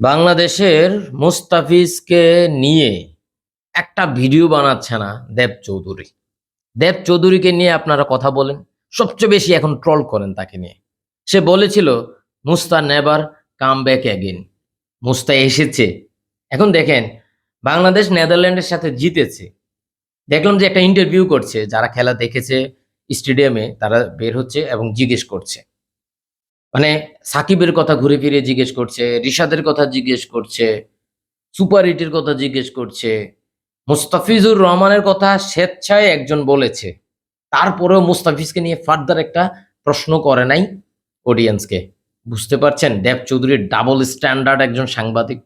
বাংলাদেশের মুস্তাফিজকে নিয়ে একটা ভিডিও বানাচ্ছে না দেব চৌধুরী। দেব চৌধুরীকে নিয়ে আপনারা কথা বলেন। সবচেয়ে বেশি এখন ট্রল করেন তাকে নিয়ে। সে বলেছিল Musta never come back again Musta এসেছে। এখন দেখেন, বাংলাদেশ নেদারল্যান্ডের সাথে জিতেছে। দেখলাম যে একটা ইন্টারভিউ করছে, যারা খেলা দেখেছে স্টেডিয়ামে তারা বের হচ্ছে এবং জিজ্ঞেস করছে। মানে সাকিবের কথা ঘুরে ফিরে জিজ্ঞেস করছে, রিশাদের কথা জিজ্ঞেস করছে, সুপার কথা জিজ্ঞেস করছে। মুস্তাফিজুর রহমানের কথা স্বেচ্ছায় একজন বলেছে। তারপরেও মুস্তাফিজকে নিয়ে ফার্দার একটা প্রশ্ন করে নাই অডিয়েন্সকে বুঝতে পারছেন? দেব চৌধুরীর ডাবল স্ট্যান্ডার্ড একজন সাংবাদিক।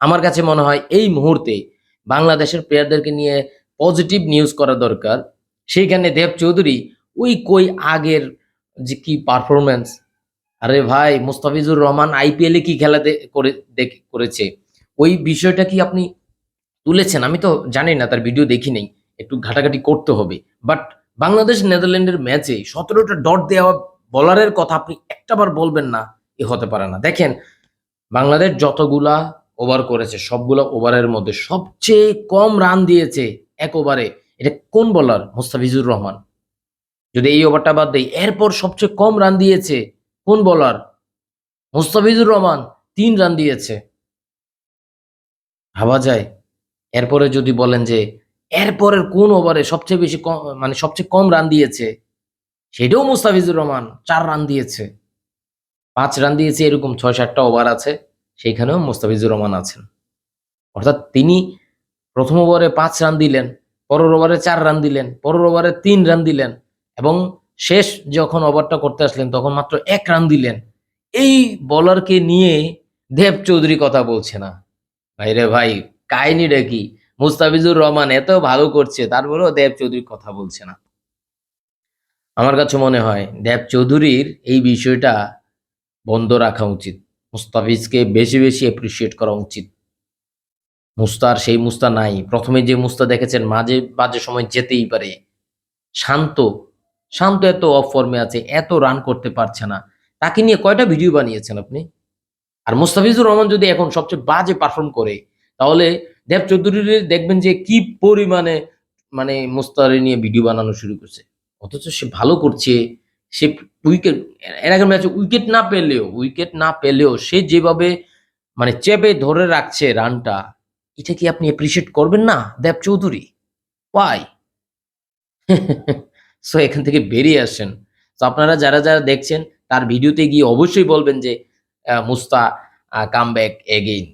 আমার কাছে মনে হয় এই মুহূর্তে বাংলাদেশের প্লেয়ারদেরকে নিয়ে পজিটিভ নিউজ করা দরকার। সেইখানে দেব চৌধুরী ওই কই আগের যে কি পারফরমেন্স আরে ভাই, মুস্তাফিজুর রহমান আইপিএলে কি খেলা করে করেছে? ওই বিষয়টা কি আপনি তুলেছেন? আমি তো জানি না, তার ভিডিও দেখি নেই। একটু ঘাটাঘাটি করতে হবে। বাট বাংলাদেশ নেদারল্যান্ডের ম্যাচে সতেরোটা ডট দেওয়া বলারের কথা আপনি একটাবার বলবেন না, এ হতে পারে না। দেখেন, বাংলাদেশ যতগুলা ওভার করেছে, সবগুলা ওভারের মধ্যে সবচেয়ে কম রান দিয়েছে এক ওভারে এটা কোন বলার মুস্তাফিজুর রহমান। যদি এই ওভারটা বাদ দেয় এরপর সবচেয়ে কম রান দিয়েছে কোন বলার মুস্তাফিজুর রহমান তিন রান দিয়েছে। ভাবা যায়। এরপরে যদি বলেন যে এরপরের কোন ওভারে সবচেয়ে বেশি কম মানে সবচেয়ে কম রান দিয়েছে, সেটাও মুস্তাফিজুর রহমান চার রান দিয়েছে। পাঁচ রান দিয়েছে, এরকম ছয় সাতটা ওভার আছে, সেইখানেও মুস্তাফিজুর রহমান আছেন। অর্থাৎ তিনি প্রথম ওভারে পাঁচ রান দিলেন, পরের ওভারে চার রান দিলেন, পরের ওভারে তিন রান দিলেন এবং শেষ যখন ওভারটা করতে আসলেন, তখন মাত্র এক রান দিলেন। এই বলারকে নিয়ে দেব চৌধুরী কথা বলছে না। ভাইরে ভাই কাহিনীটা কি? মুস্তাফিজুর রহমান এত ভালো করছে, তারপরেও দেব চৌধুরী কথা বলছে না। আমার কাছে মনে হয়, দেব চৌধুরীর এই বিষয়টা বন্ধ রাখা উচিত। মুস্তাফিজকে বেশি বেশি অ্যাপ্রিসিয়েট করা উচিত। মুস্তার সেই মুস্তা নাই। প্রথমে যে মুস্তা দেখেছেন, মাঝে বাজে সময় যেতেই পারে। শান্ত শান্ত এত অফ ফর্মে আছে, এত রান করতে পারছে না। তাকে নিয়ে কয়টা ভিডিও বানিয়েছেন আপনি? আর মুস্তাফিজুর রহমান যদি এখন সবচেয়ে বাজে পারফর্ম করে, তাহলে দেব চৌধুরীর দেখবেন যে কি পরিমাণে মানে মুস্তারে নিয়ে ভিডিও বানানো শুরু করছে। অথচ সে ভালো করছে, সে উইকেট এর আগের ম্যাচে উইকেট না পেলেও উইকেট না পেলেও সে যেভাবে মানে চেপে ধরে রাখছে রানটা, এটা কি আপনি অ্যাপ্রিসিয়েট করবেন না দেব চৌধুরী? ওয়াই সো এখান থেকে বেরিয়ে আসেন। তো আপনারা যারা যারা দেখছেন, তার ভিডিওতে গিয়ে অবশ্যই বলবেন যে মুস্তা কাম ব্যাক এগেইন